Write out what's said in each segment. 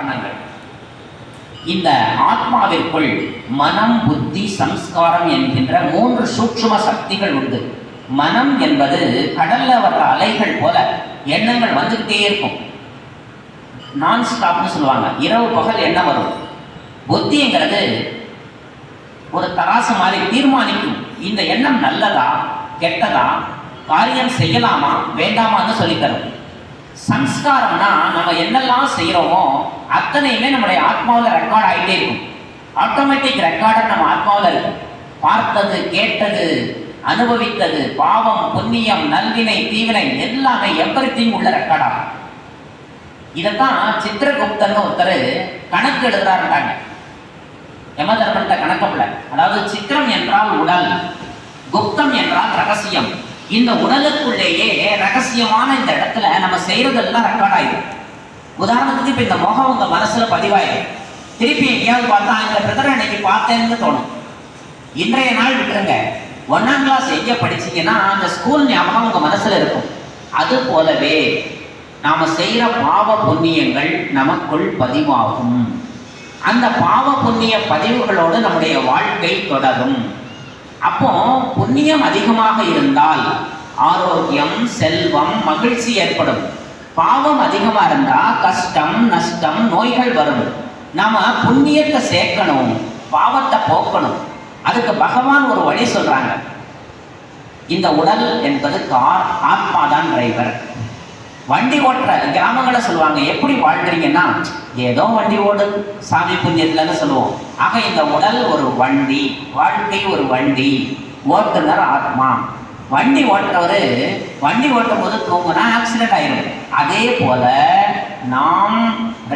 காரணங்கள் இந்த ஆத்மாவிற்குள் மனம் புத்தி சம்ஸ்காரம் என்கின்ற மூன்று சூட்சும சக்திகள் உண்டு. மனம் என்பது கடல்ல வர்ற அலைகள் போல எண்ணங்கள் வந்துகிட்டே இருக்கும். நான் ஸ்டாப்னு சொல்லுவாங்க. இரவு பகல் எண்ணம் வரும். புத்திங்கிறது ஒரு தராசு மாதிரி தீர்மானிக்கும். இந்த எண்ணம் நல்லதா கெட்டதா காரியம் செய்யலாமா வேண்டாமான்னு சொல்லித்தரும் சம்ஸ்காரம்னா நம்ம என்னெல்லாம் செய்கிறோமோ அத்தனையுமே நம்முடைய ஆத்மாவில் ரெக்கார்ட் ஆகிட்டே இருக்கும். ஆட்டோமேட்டிக் ரெக்கார்டர் நம்ம ஆத்மாவில் இருக்கும். பார்த்தது கேட்டது அனுபவித்தது பாவம் புண்ணியம் நல்வினை தீவினை எல்லாமே எவ்வரித்தையும் உள்ள ரெக்கார்ட் ஆகும். இதைத்தான் சித்திரகுப்தன் ஒருத்தர் கணக்கு எழுதுறாருட்டாங்க யமதர்மன்ட்ட கணக்கப்பில்ல அதாவது சித்திரம் என்றால் உடல் குப்தம் என்றால் ரகசியம். இந்த உடலுக்குள்ளேயே ரகசியமான இந்த இடத்துல நம்ம செய்யறதெல்லாம் ரெக்கார்ட் ஆயிடும் உதாரணத்துக்கு இப்போ இந்த முகம் உங்க மனசுல பதிவாயிடும் திருப்பி எங்கேயாவது பார்த்தா இந்த பிரதர் அன்னைக்கு பார்த்தேன்னு தோணும். இன்றைய நாள் விட்டுருங்க. ஒன்னாம் கிளாஸ் எங்கே படிச்சீங்கன்னா அந்த ஸ்கூல் ஞாபகம் உங்க மனசுல இருக்கும். அது போலவே நாம செய்யற பாவ புண்ணியங்கள் நமக்குள் பதிவாகும். அந்த பாவ புண்ணிய பதிவுகளோடு நம்முடைய வாழ்க்கை தொடரும். அப்போ புண்ணியம் அதிகமாக இருந்தால் ஆரோக்கியம் செல்வம் மகிழ்ச்சி ஏற்படும். பாவம் அதிகமா இருந்தா கஷ்டம் நஷ்டம் நோய்கள் வரும். நாம புண்ணியத்தை சேர்க்கணும் பாவத்தை போக்கணும். அதுக்கு பகவான் ஒரு வழி சொல்றாங்க. இந்த உடல் என்பது கார் ஆத்மா தான் டிரைவர் வண்டி ஓட்டுற கிராமங்களை சொல்லுவாங்க எப்படி வாழ்றீங்கன்னா ஏதோ வண்டி ஓடு சாமி புண்ணியத்துலன்னு சொல்லுவோம். ஆக இந்த உடல் ஒரு வண்டி வாழ்க்கை ஒரு வண்டி ஓட்டுநர் ஆத்மா. வண்டி ஓட்டுறவர் வண்டி ஓட்டும் போது தூங்குனா ஆக்சிடென்ட் ஆயிடும் அதே போல நாம்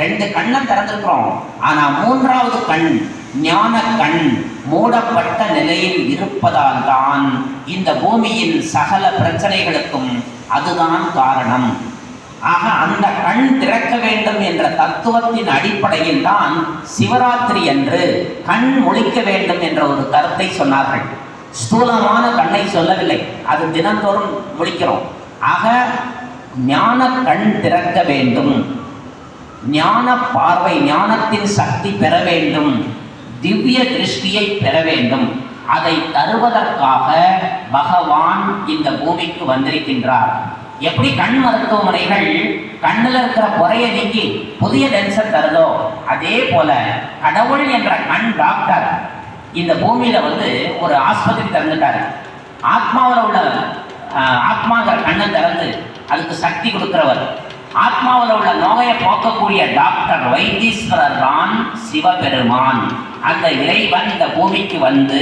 ரெண்டு கண்ணை திறந்திருக்கிறோம். ஆனால் மூன்றாவது கண் ஞான கண் மூடப்பட்ட நிலையில் இருப்பதால் தான் இந்த பூமியின் சகல பிரச்சனைகளுக்கும் அதுதான் காரணம். ஆக அந்த கண் திறக்க வேண்டும் என்ற தத்துவத்தின் அடிப்படையில் தான் சிவராத்திரி என்று கண் முழிக்க வேண்டும் என்ற ஒரு கருத்தை சொன்னார்கள். ஸ்தூலமான கண்ணை சொல்லவில்லை. அது தினந்தோறும் முழிக்கிறோம். ஆக ஞான கண் திறக்க வேண்டும். ஞான பார்வை ஞானத்தின் சக்தி பெற வேண்டும். திவ்ய திருஷ்டியை பெற வேண்டும். அதை தருவதற்காக பகவான் இந்த பூமிக்கு வந்திருக்கின்றார். எப்படி கண் மருத்துவமனைகள் கண்ணில் இருக்கிற குறைய நீக்கி புதிய லென்ஸை தருதோ அதே போல கடவுள் என்ற கண் டாக்டர் இந்த பூமியில வந்து ஒரு ஆஸ்பத்திரி திறந்துட்டாரு. ஆத்மாவில் உள்ள ஆத்மாங்கிற கண்ணை திறந்து அதுக்கு சக்தி கொடுக்கிறவர். ஆத்மாவில் உள்ள நோயை போக்கக்கூடிய டாக்டர் வைத்தீஸ்வரர் தான் சிவபெருமான். அந்த இறைவன் இந்த பூமிக்கு வந்து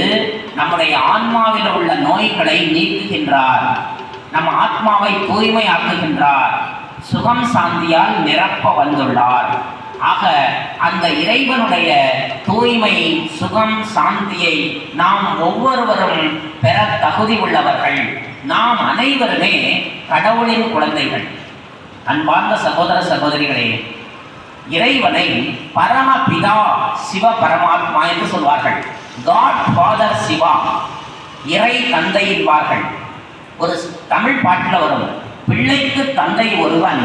நம்முடைய ஆன்மாவில் உள்ள நோய்களை நீக்குகின்றார். நம்ம ஆத்மாவை தூய்மை ஆக்குகின்றார் சுகம் சாந்தியால் நிரப்ப வந்துள்ளார். ஆக அந்த இறைவனுடைய தூய்மை சுகம் சாந்தியை நாம் ஒவ்வொருவரும் பெற தகுதி உள்ளவர்கள். நாம் அனைவருமே கடவுளின் குழந்தைகள். அன்பார்ந்த சகோதர சகோதரிகளே இறைவனை பரமபிதா சிவ பரமாத்மா என்று சொல்வார்கள். God father Shiva. இறை தந்தை என்பார்கள். ஒரு தமிழ் பாட்டில் வரும் பிள்ளைக்கு தந்தை ஒருவன்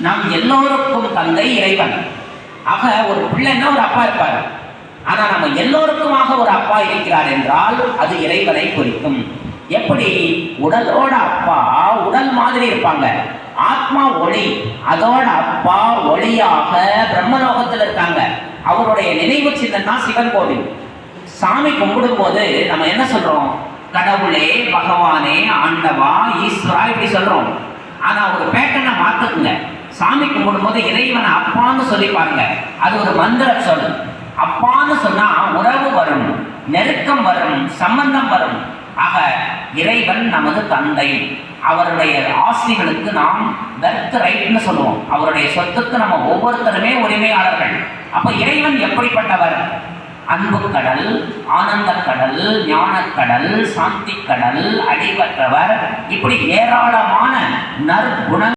நம் எல்லோருக்கும் தந்தை இறைவன். ஆக ஒரு பிள்ளைன்னா ஒரு அப்பா இருப்பார். ஆனா நம்ம எல்லோருக்குமாக ஒரு அப்பா இருக்கிறார் என்றால் அது இறைவனை குறிக்கும். எப்படி? உடலோட அப்பா உடல் மாதிரி இருப்பாங்க. ஆத்மா ஒளி அதோட அப்பா ஒளியாக பிரம்மலோகத்தில் இருக்காங்க. அவருடைய நினைவு சின்னம் சிவன் கோவில். சாமி கும்பிடும் போது நம்ம என்ன சொல்றோம்? கடவுளே பகவானே ஆண்டவா ஈஸ்வரா இப்படி சொல்றோம். ஆனா ஒரு பேட்டனை மாத்துக்குங்க சாமி கும்பிடும்போது இறைவனை அப்பான்னு சொல்லி பாருங்க. அது ஒரு மந்திர சொல். அப்பான்னு சொன்னா உறவு வரும் நெருக்கம் வரும் சம்பந்தம் வரும். ஆக இறைவன் நமது தந்தை. அவருடைய ஆசிரிகளுக்கு நாம் பெர்த் ரைட்னு சொல்லுவோம். அவருடைய சொத்துக்கு நம்ம ஒவ்வொருத்தருமே உரிமையாளர்கள். அப்ப இறைவன் எப்படிப்பட்டவர்? அன்பு கடல் ஆனந்த கடல் ஞானக்கடல் சாந்தி கடல் அடிவற்றவர் இப்படி ஏராளமான நற்குண